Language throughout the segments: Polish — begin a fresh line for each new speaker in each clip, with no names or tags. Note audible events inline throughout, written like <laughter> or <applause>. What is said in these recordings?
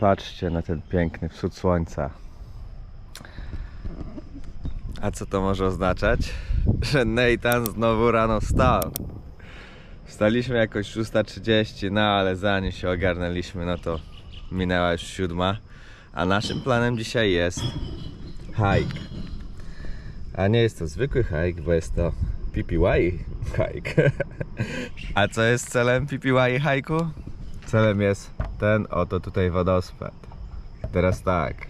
Patrzcie na ten piękny wschód słońca. A co to może oznaczać? <laughs> Że Nathan znowu rano wstał. Wstaliśmy jakoś 6.30, no ale zanim się ogarnęliśmy, no to minęła już siódma. A naszym planem dzisiaj jest hike. A nie jest to zwykły hike, bo jest to PPY hike. <laughs> A co jest celem PPY hike'u? Celem jest ten oto tutaj wodospad. Teraz tak.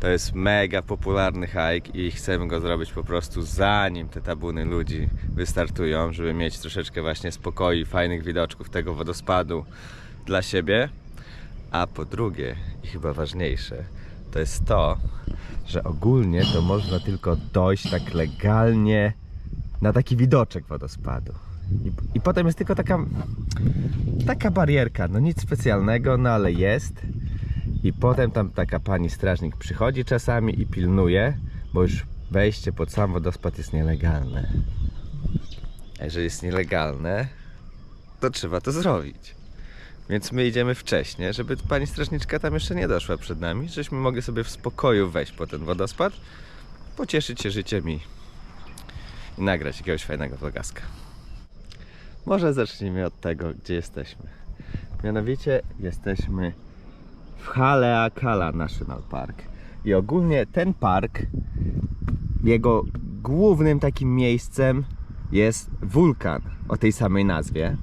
To jest mega popularny hike i chcemy go zrobić po prostu zanim te tabuny ludzi wystartują, żeby mieć troszeczkę właśnie spokoju, fajnych widoczków tego wodospadu dla siebie. A po drugie, i chyba ważniejsze, to jest to, że ogólnie to można tylko dojść tak legalnie na taki widoczek wodospadu. I, i potem jest tylko taka, taka barierka, no nic specjalnego, no ale jest. I potem tam taka pani strażnik przychodzi czasami i pilnuje, bo już wejście pod sam wodospad jest nielegalne. A jeżeli jest nielegalne, to trzeba to zrobić. Więc my idziemy wcześniej, żeby pani strażniczka tam jeszcze nie doszła przed nami, żeśmy mogli sobie w spokoju wejść po ten wodospad, pocieszyć się życiem i, i nagrać jakiegoś fajnego vlogaska. Może zacznijmy od tego, gdzie jesteśmy. Mianowicie jesteśmy w Haleakala National Park. I ogólnie ten park, jego głównym takim miejscem jest wulkan o tej samej nazwie,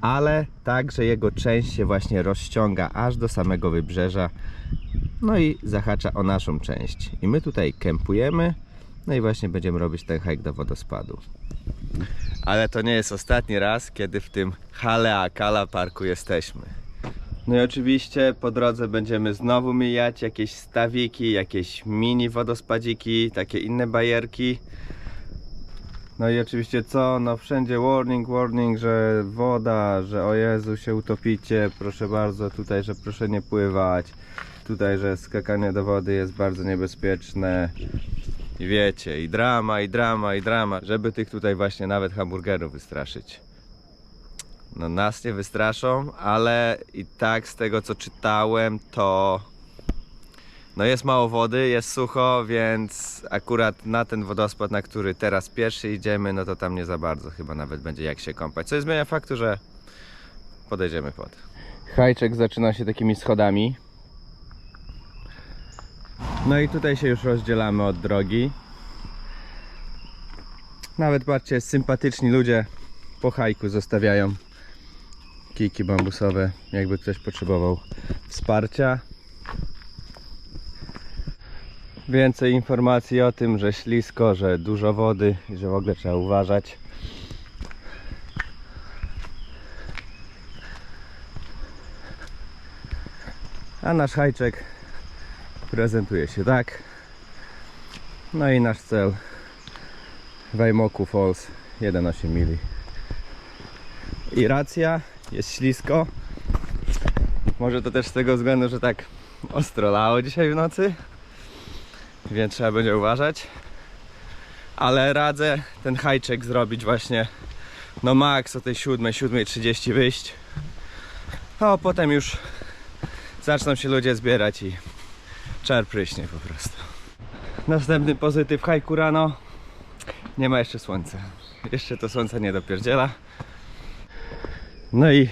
ale także jego część się właśnie rozciąga aż do samego wybrzeża, no i zahacza o naszą część. I my tutaj kempujemy, no i właśnie będziemy robić ten hike do wodospadu. Ale to nie jest ostatni raz, kiedy w tym Haleakala Parku jesteśmy. No i oczywiście po drodze będziemy znowu mijać jakieś stawiki, jakieś mini wodospadziki, takie inne bajerki. No i oczywiście co? No wszędzie warning, warning, że woda, że o Jezu się utopicie, proszę bardzo, tutaj, że proszę nie pływać. Tutaj, że skakanie do wody jest bardzo niebezpieczne. I wiecie, i drama, i drama, i drama, żeby tych tutaj właśnie nawet hamburgerów wystraszyć. No nas nie wystraszą, ale i tak z tego co czytałem, to no jest mało wody, jest sucho, więc akurat na ten wodospad, na który teraz pierwszy idziemy, no to tam nie za bardzo chyba nawet będzie jak się kąpać. Co zmienia faktu, że podejdziemy pod. Hajczek zaczyna się takimi schodami. No i tutaj się już rozdzielamy od drogi. Nawet patrzcie, sympatyczni ludzie po hajku zostawiają kijki bambusowe, jakby ktoś potrzebował wsparcia. Więcej informacji o tym, że ślisko, że dużo wody i że w ogóle trzeba uważać. A nasz hajczek prezentuje się tak. No i nasz cel Wejmoku Falls 1,8 mili. I racja, jest ślisko. Może to też z tego względu, że tak ostro lało dzisiaj w nocy. Więc trzeba będzie uważać. Ale radzę ten hajczek zrobić właśnie no max o tej 7, 7.30 wyjść. A potem już zaczną się ludzie zbierać i czar pryśnie po prostu. Następny pozytyw hajku rano. Nie ma jeszcze słońca. Jeszcze to słońce nie dopierdziela. No i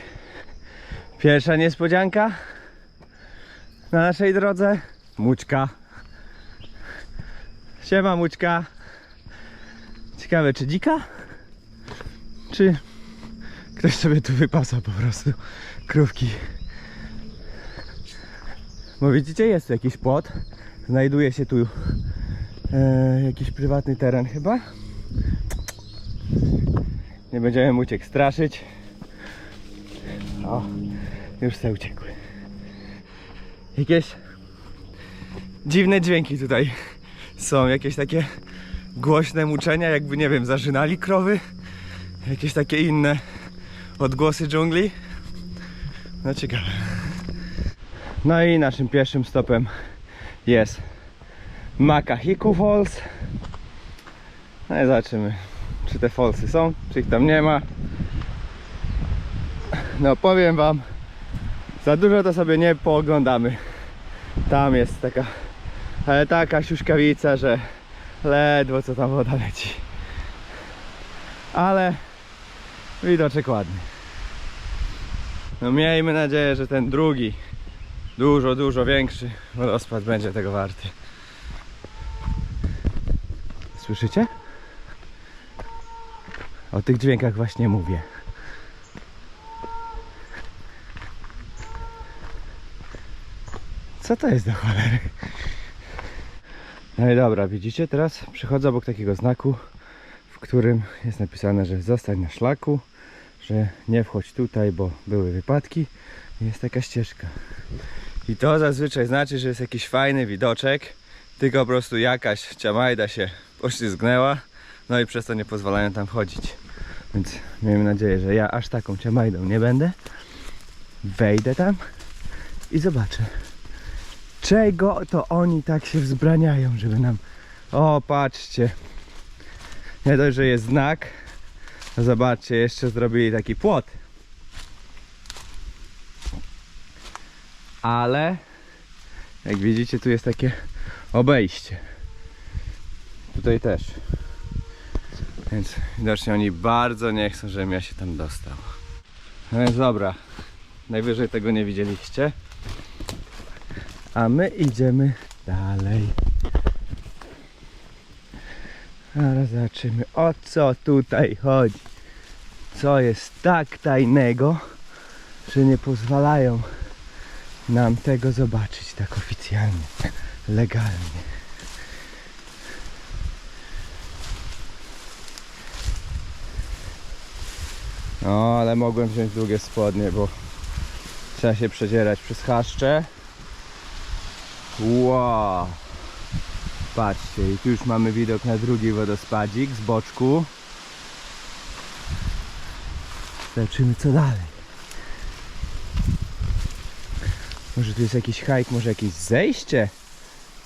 pierwsza niespodzianka na naszej drodze. Mućka. Siema Mućka. Ciekawe czy dzika? Czy ktoś sobie tu wypasa po prostu krówki. Bo widzicie jest jakiś płot. Znajduje się tu e, jakiś prywatny teren chyba. Nie będziemy Muciek straszyć. O, już se uciekły. Jakieś dziwne dźwięki tutaj są. Jakieś takie głośne muczenia, jakby nie wiem, zażynali krowy. Jakieś takie inne odgłosy dżungli. No ciekawe. No i naszym pierwszym stopem jest Makahiku Falls. No i zobaczymy, czy te falsy są, czy ich tam nie ma. No powiem wam, Za dużo to sobie nie pooglądamy. Tam jest taka, ale taka siuszkawica, że ledwo co tam woda leci. Ale widoczek ładny. No miejmy nadzieję, że ten drugi, dużo, dużo większy wodospad będzie tego warty. Słyszycie? O tych dźwiękach właśnie mówię. Co to jest do cholery? No i dobra, widzicie teraz przychodzę obok takiego znaku, w którym jest napisane, że zostań na szlaku, że nie wchodź tutaj, bo były wypadki. Jest taka ścieżka. I to zazwyczaj znaczy, że jest jakiś fajny widoczek, tylko po prostu jakaś ciamajda się poślizgnęła, no i przez to nie pozwalają tam wchodzić. Więc miejmy nadzieję, że ja aż taką ciamajdą nie będę. Wejdę tam i zobaczę. Czego to oni tak się wzbraniają, żeby nam... O, patrzcie. Nie dość, że jest znak. Zobaczcie, jeszcze zrobili taki płot. Ale jak widzicie, tu jest takie obejście. Tutaj też. Więc widocznie oni bardzo nie chcą, żebym ja się tam dostał. No więc dobra. Najwyżej tego nie widzieliście. A my idziemy dalej. Zaraz zobaczymy o co tutaj chodzi. Co jest tak tajnego, że nie pozwalają nam tego zobaczyć tak oficjalnie, legalnie. No, ale mogłem wziąć długie spodnie, bo trzeba się przedzierać przez chaszcze. Wow. Patrzcie, i tu już mamy widok na drugi wodospadzik z boczku. Zobaczymy co dalej. Może tu jest jakiś hajk, może jakieś zejście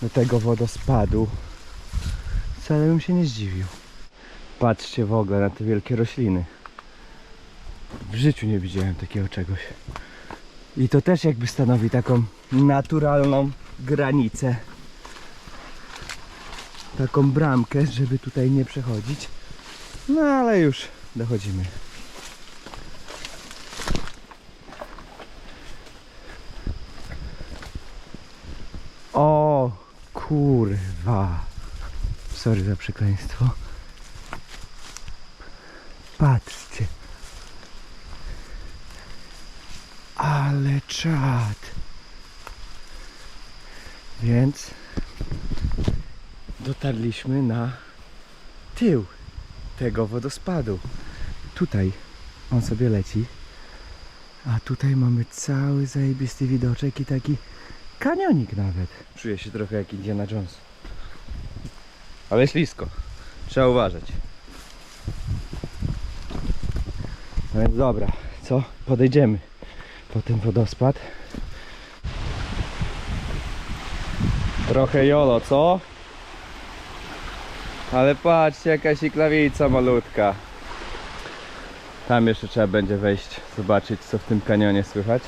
do tego wodospadu. Wcale bym się nie zdziwił. Patrzcie w ogóle na te wielkie rośliny. W życiu nie widziałem takiego czegoś. I to też jakby stanowi taką naturalną granicę. Taką bramkę, żeby tutaj nie przechodzić. No ale już dochodzimy. O kurwa. Sorry za przekleństwo. Patrzcie. Ale czad. Więc dotarliśmy na tył tego wodospadu. Tutaj on sobie leci. A tutaj mamy cały zajebisty widoczek i taki kanionik nawet. Czuję się trochę jak Indiana Jones. Ale ślisko. Trzeba uważać. No więc dobra, co? Podejdziemy po ten wodospad. Trochę jolo, co? Ale patrzcie, jaka siklawica malutka. Tam jeszcze trzeba będzie wejść, zobaczyć co w tym kanionie słychać.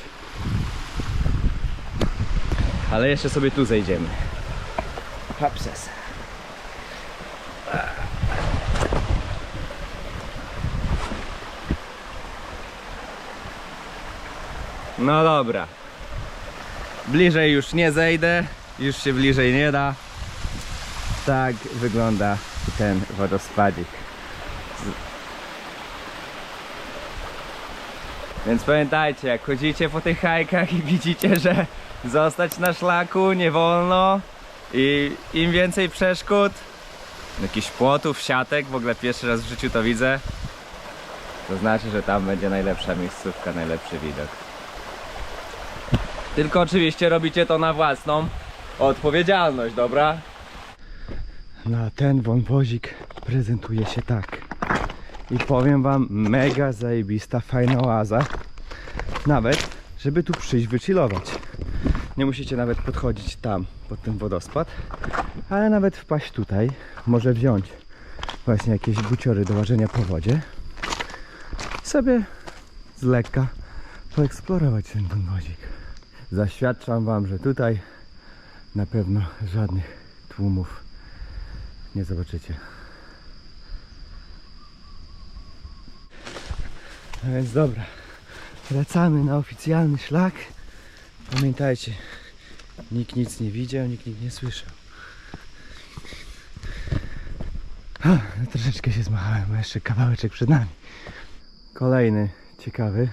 Ale jeszcze sobie tu zejdziemy. Hapses. No dobra. Bliżej już nie zejdę, już się bliżej nie da. Tak wygląda ten wodospadzik. Więc pamiętajcie, jak chodzicie po tych hajkach i widzicie, że zostać na szlaku nie wolno i im więcej przeszkód, jakichś płotów, siatek, w ogóle pierwszy raz w życiu to widzę, to znaczy, że tam będzie najlepsza miejscówka, najlepszy widok. Tylko oczywiście robicie to na własną odpowiedzialność, dobra? No ten wąwozik prezentuje się tak. I powiem wam, mega zajebista, fajna oaza. Nawet, żeby tu przyjść wychillować. Nie musicie nawet podchodzić tam, pod ten wodospad, ale nawet wpaść tutaj. Może wziąć właśnie jakieś buciory do łażenia po wodzie. Sobie z lekka poeksplorować ten wąwozik. Zaświadczam Wam, że tutaj na pewno żadnych tłumów nie zobaczycie. No więc dobra, wracamy na oficjalny szlak. Pamiętajcie, nikt nic nie widział, nikt nic nie słyszał. Ha, no troszeczkę się zmachałem, bo jeszcze kawałeczek przed nami. Kolejny ciekawy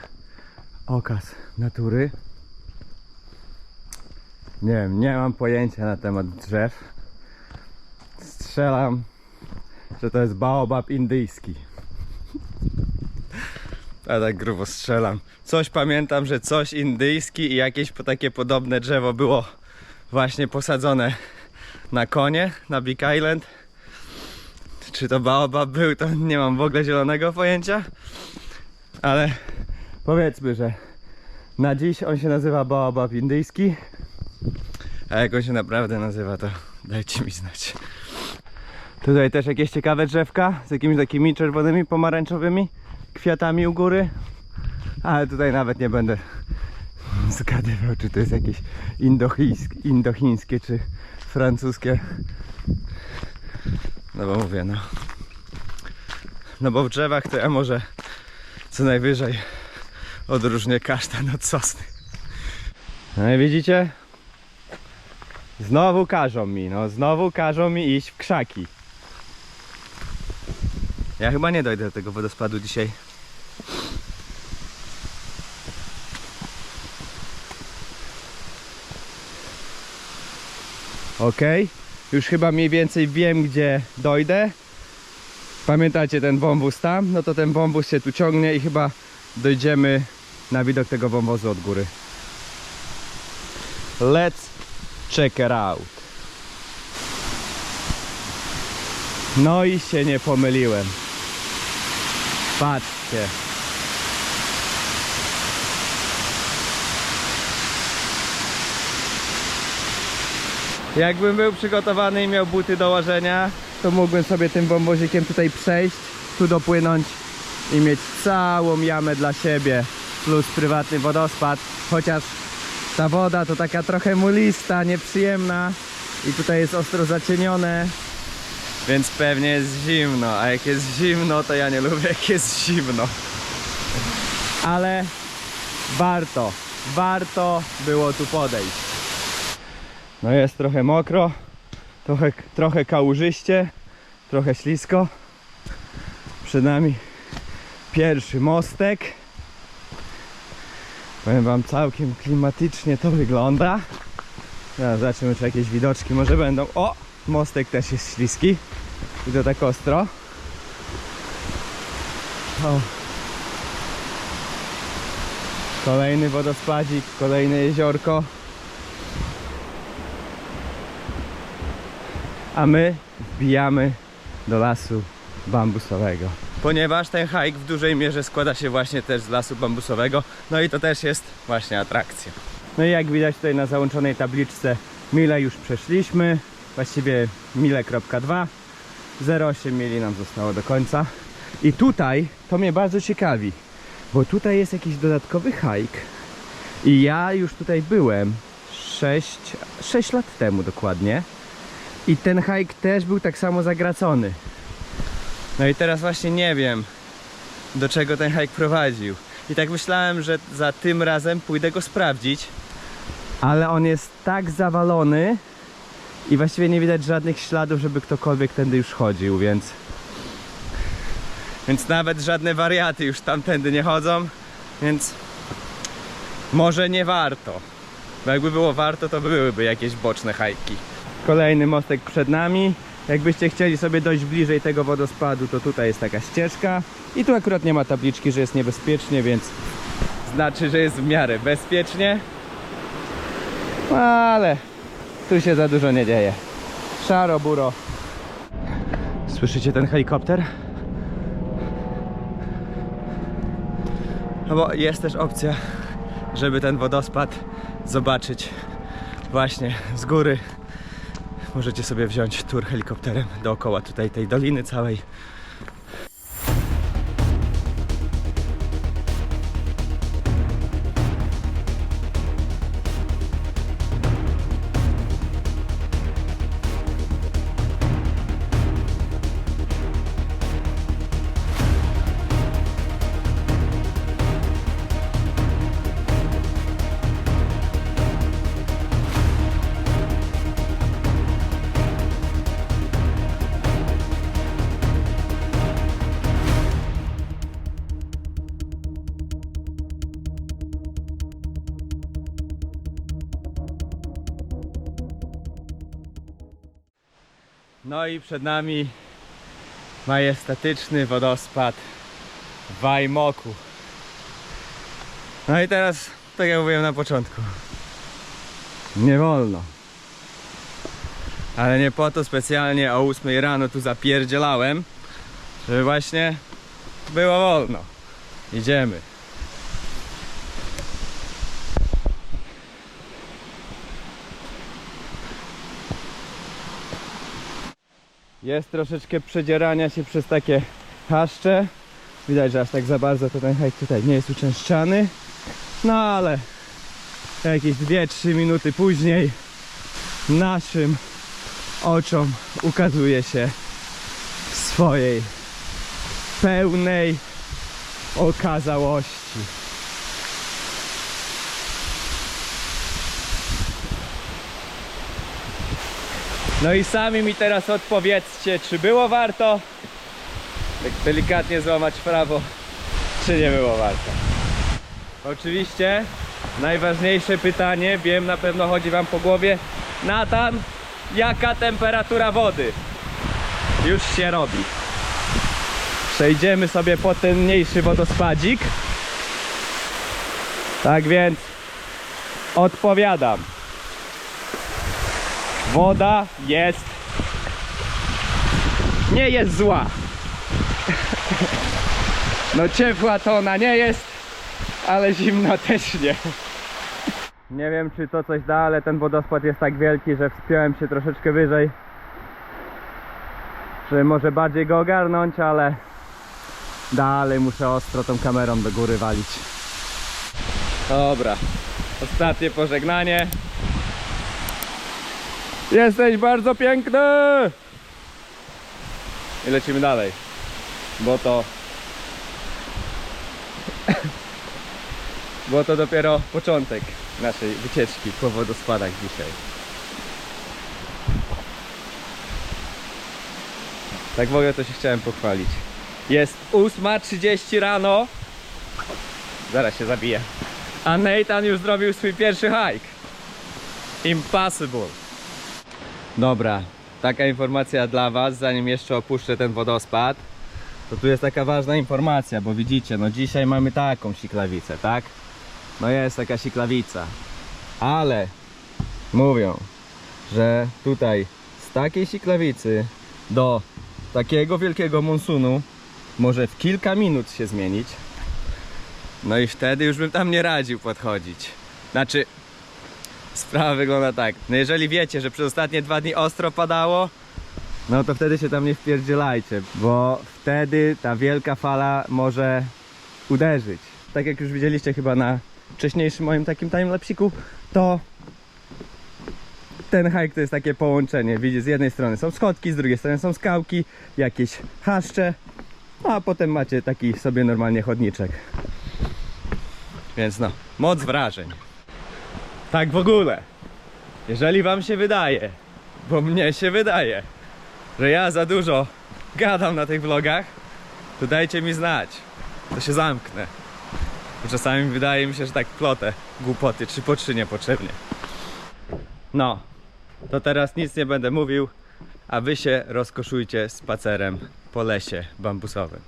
okaz natury. Nie wiem, nie mam pojęcia na temat drzew. Strzelam, że to jest baobab indyjski. A tak grubo strzelam. Coś pamiętam, że coś indyjski i jakieś takie podobne drzewo było właśnie posadzone na konie, na Big Island. Czy to baobab był, to nie mam w ogóle zielonego pojęcia. Ale powiedzmy, że na dziś on się nazywa baobab indyjski. A jak on się naprawdę nazywa, to dajcie mi znać. Tutaj też jakieś ciekawe drzewka z jakimiś takimi czerwonymi, pomarańczowymi kwiatami u góry. Ale tutaj nawet nie będę zgadywał, czy to jest jakieś indochińskie, indochińskie czy francuskie. No bo mówię, no. No bo w drzewach to ja może co najwyżej odróżnię kasztan od sosny. No i widzicie? Znowu każą mi, no znowu każą mi iść w krzaki. Ja chyba nie dojdę do tego wodospadu dzisiaj. Ok, już chyba mniej więcej wiem gdzie dojdę. Pamiętacie ten wąwóz tam? No to ten wąwóz się tu ciągnie i chyba dojdziemy na widok tego wąwozu od góry. Let's check it out. No i się nie pomyliłem. Patrzcie. Jakbym był przygotowany i miał buty do łożenia, to mógłbym sobie tym wąwozikiem tutaj przejść, tu dopłynąć i mieć całą jamę dla siebie plus prywatny wodospad, chociaż ta woda to taka trochę mulista, nieprzyjemna i tutaj jest ostro zacienione, więc pewnie jest zimno, a jak jest zimno, to ja nie lubię jak jest zimno. Ale warto, warto było tu podejść. No jest trochę mokro, trochę, trochę kałużyście, trochę ślisko. Przed nami pierwszy mostek. Powiem wam całkiem klimatycznie to wygląda. Teraz zobaczymy czy jakieś widoczki może będą. O! Mostek też jest śliski. I to tak ostro. O. Kolejny wodospadzik, kolejne jeziorko. A my wbijamy do lasu bambusowego. Ponieważ ten hike w dużej mierze składa się właśnie też z lasu bambusowego, no i to też jest właśnie atrakcja. No i jak widać tutaj na załączonej tabliczce mile już przeszliśmy, właściwie mile.2 0,8 mili nam zostało do końca. I tutaj to mnie bardzo ciekawi, bo tutaj jest jakiś dodatkowy hike i ja już tutaj byłem 6, 6 lat temu dokładnie i ten hike też był tak samo zagracony. No i teraz właśnie nie wiem, do czego ten hike prowadził. I tak myślałem, że za tym razem pójdę go sprawdzić. Ale on jest tak zawalony i właściwie nie widać żadnych śladów, żeby ktokolwiek tędy już chodził, więc... Więc nawet żadne wariaty już tamtędy nie chodzą, więc może nie warto. Bo jakby było warto, to byłyby jakieś boczne hajki. Kolejny mostek przed nami. Jakbyście chcieli sobie dojść bliżej tego wodospadu, to tutaj jest taka ścieżka. I tu akurat nie ma tabliczki, że jest niebezpiecznie, więc znaczy, że jest w miarę bezpiecznie. Ale tu się za dużo nie dzieje. Szaro, buro. Słyszycie ten helikopter? No bo jest też opcja, żeby ten wodospad zobaczyć właśnie z góry. Możecie sobie wziąć tur helikopterem dookoła tutaj tej doliny całej. No i przed nami majestatyczny wodospad Wajmoku. No i teraz, tak jak mówiłem na początku, nie wolno. Ale nie po to specjalnie o 8 rano tu zapierdzielałem, żeby właśnie było wolno. Idziemy. Jest troszeczkę przedzierania się przez takie haszcze. Widać, że aż tak za bardzo to ten hajk tutaj nie jest uczęszczany. No ale jakieś 2-3 minuty później naszym oczom ukazuje się w swojej pełnej okazałości. No i sami mi teraz odpowiedzcie, czy było warto tak delikatnie złamać prawo, czy nie było warto. Oczywiście najważniejsze pytanie, wiem na pewno chodzi wam po głowie. Natan, jaka temperatura wody? Już się robi. Przejdziemy sobie po ten mniejszy wodospadzik. Tak więc odpowiadam. Woda jest nie jest zła. No ciepła to ona nie jest, ale zimna też nie. Nie wiem czy to coś da, ale ten wodospad jest tak wielki, że wspiąłem się troszeczkę wyżej. Żeby może bardziej go ogarnąć, ale dalej muszę ostro tą kamerą do góry walić. Dobra, ostatnie pożegnanie. Jesteś bardzo piękny! I lecimy dalej, bo to <laughs> bo to dopiero początek naszej wycieczki po wodospadach dzisiaj. Tak w ogóle to się chciałem pochwalić. Jest 8.30 rano. Zaraz się zabiję. A Nathan już zrobił swój pierwszy hike. Impossible. Dobra, taka informacja dla Was, zanim jeszcze opuszczę ten wodospad. To tu jest taka ważna informacja, bo widzicie, no dzisiaj mamy taką siklawicę, tak? No jest taka siklawica. Ale mówią, że tutaj z takiej siklawicy do takiego wielkiego monsunu może w kilka minut się zmienić. No i wtedy już bym tam nie radził podchodzić. Znaczy, sprawa wygląda tak. No jeżeli wiecie, że przez ostatnie dwa dni ostro padało, no to wtedy się tam nie wpierdzielajcie, bo wtedy ta wielka fala może uderzyć. Tak jak już widzieliście chyba na wcześniejszym moim takim timelapsiku, to ten hike to jest takie połączenie. Widzicie, z jednej strony są schodki, z drugiej strony są skałki, jakieś haszcze, a potem macie taki sobie normalnie chodniczek. Więc no, moc wrażeń. Tak w ogóle. Jeżeli wam się wydaje, bo mnie się wydaje, że ja za dużo gadam na tych vlogach, to dajcie mi znać. To się zamknę. Bo czasami wydaje mi się, że tak plotę głupoty, czy po trzy niepotrzebnie. No, to teraz nic nie będę mówił, a wy się rozkoszujcie spacerem po lesie bambusowym.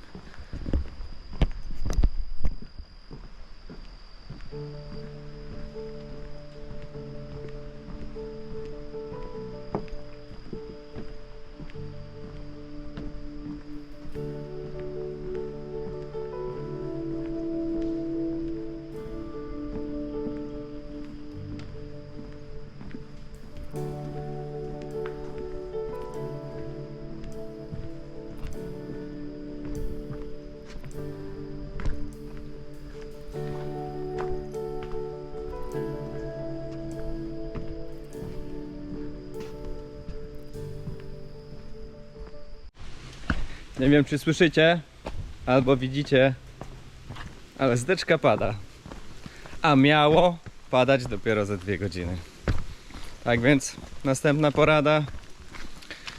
Nie wiem czy słyszycie albo widzicie, ale zdeczka pada. A miało padać dopiero za dwie godziny. Tak więc następna porada.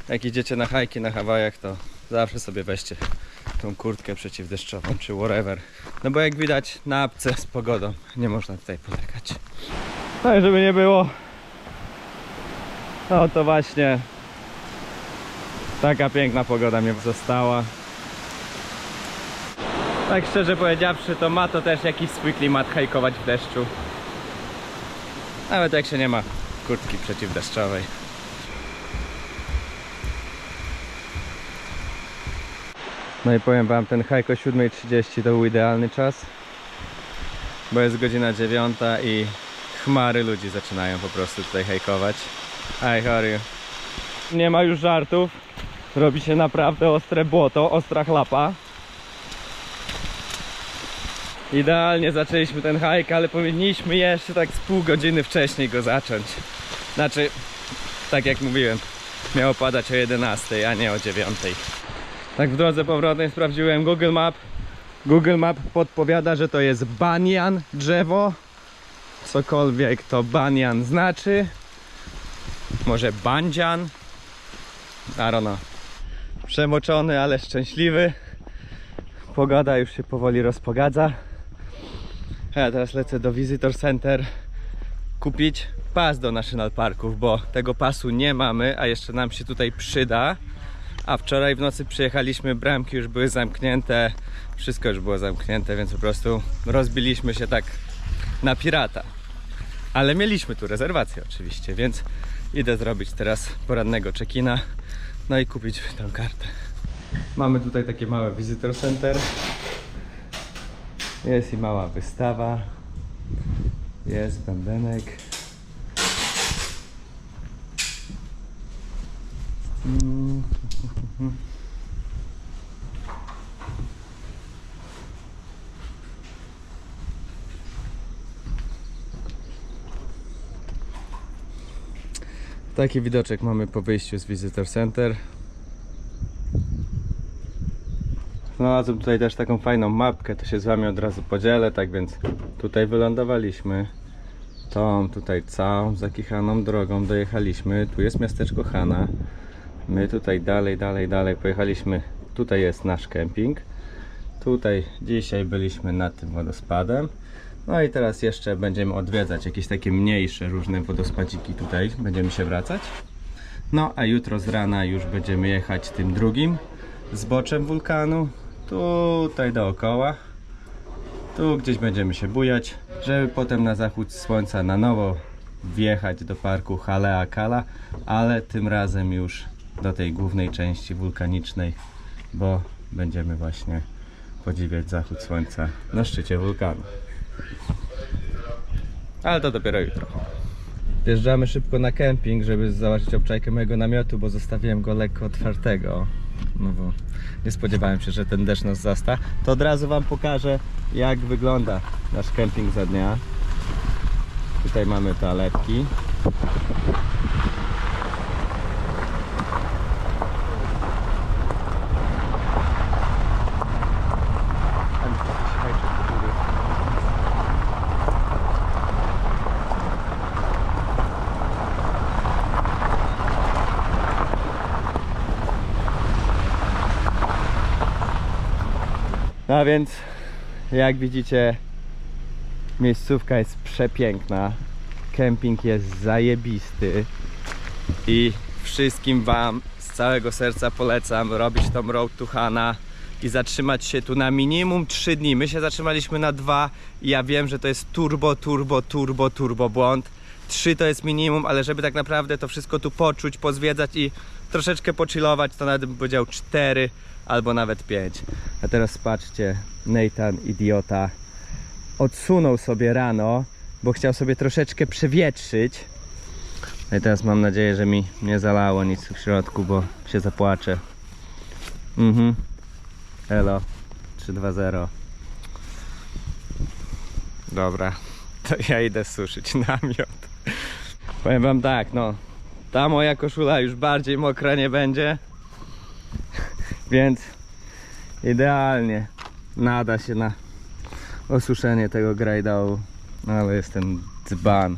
Jak idziecie na hajki na Hawajach, to zawsze sobie weźcie tą kurtkę przeciwdeszczową czy whatever. No bo jak widać na apce z pogodą nie można tutaj polegać. No i żeby nie było, no to właśnie Taka piękna pogoda mnie została. Tak szczerze powiedziawszy, to ma to też jakiś swój klimat hajkować w deszczu. Nawet jak się nie ma kurtki przeciwdeszczowej. No i powiem wam, ten hajk o 7.30 to był idealny czas. Bo jest godzina 9 i chmary ludzi zaczynają po prostu tutaj hajkować. Hi, how? Nie ma już żartów. Robi się naprawdę ostre błoto, ostra chlapa. Idealnie zaczęliśmy ten hajk, ale powinniśmy jeszcze tak z pół godziny wcześniej go zacząć. Znaczy, tak jak mówiłem, miało padać o 11, a nie o 9. Tak w drodze powrotnej sprawdziłem Google Map. Google Map podpowiada, że to jest banian drzewo. Cokolwiek to banian znaczy. Może bandzian. I don't know. Przemoczony, ale szczęśliwy. Pogoda już się powoli rozpogadza. Ja teraz lecę do Visitor Center kupić pas do National Parków, bo tego pasu nie mamy, a jeszcze nam się tutaj przyda. A wczoraj w nocy przyjechaliśmy, bramki już były zamknięte, wszystko już było zamknięte, więc po prostu rozbiliśmy się tak na pirata. Ale mieliśmy tu rezerwację oczywiście, więc idę zrobić teraz porannego check-ina, no i kupić tę kartę. Mamy tutaj takie małe visitor center. Jest i mała wystawa. Jest bębenek. Mm. Taki widoczek mamy po wyjściu z Visitor Center. Znalazłem tutaj też taką fajną mapkę, to się z wami od razu podzielę, tak więc tutaj wylądowaliśmy. Tą tutaj całą zakichaną drogą dojechaliśmy. Tu jest miasteczko Hana. My tutaj dalej, dalej, dalej pojechaliśmy. Tutaj jest nasz kemping. Tutaj dzisiaj byliśmy nad tym wodospadem. No i teraz jeszcze będziemy odwiedzać jakieś takie mniejsze różne wodospadziki tutaj. Będziemy się wracać. No a jutro z rana już będziemy jechać tym drugim zboczem wulkanu. Tutaj dookoła. Tu gdzieś będziemy się bujać, żeby potem na zachód słońca na nowo wjechać do parku Halea Kala, ale tym razem już do tej głównej części wulkanicznej, bo będziemy właśnie podziwiać zachód słońca na szczycie wulkanu. Ale to dopiero jutro. Wjeżdżamy szybko na kemping, żeby zobaczyć obczajkę mojego namiotu, bo zostawiłem go lekko otwartego. No bo nie spodziewałem się, że ten deszcz nas zasta. To od razu Wam pokażę, jak wygląda nasz kemping za dnia. Tutaj mamy toaletki. No więc, jak widzicie, miejscówka jest przepiękna. Kemping jest zajebisty. I wszystkim Wam z całego serca polecam robić tą Road to Hana i zatrzymać się tu na minimum 3 dni. My się zatrzymaliśmy na 2 i ja wiem, że to jest turbo, turbo, turbo, turbo błąd. 3 to jest minimum, ale żeby tak naprawdę to wszystko tu poczuć, pozwiedzać i troszeczkę pochillować, to nawet bym powiedział 4 albo nawet 5. A teraz patrzcie, Nathan, idiota, odsunął sobie rano, bo chciał sobie troszeczkę przewietrzyć. No i teraz mam nadzieję, że mi nie zalało nic w środku, bo się zapłaczę. Mhm. Elo. 320. Dobra. To ja idę suszyć namiot. Powiem wam tak, no. Ta moja koszula już bardziej mokra nie będzie. Więc idealnie nada się na osuszenie tego grajdołu. No, ale jestem dzban.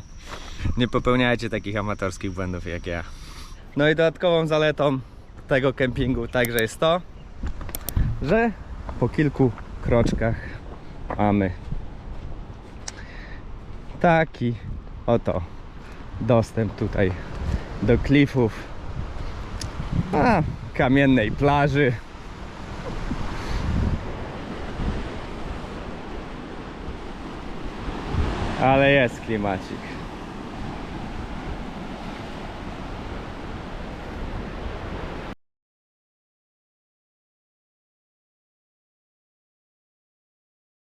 Nie popełniajcie takich amatorskich błędów jak ja. No i dodatkową zaletą tego kempingu także jest to, że po kilku kroczkach mamy taki oto dostęp tutaj do klifów. A kamiennej plaży. Ale jest klimacik.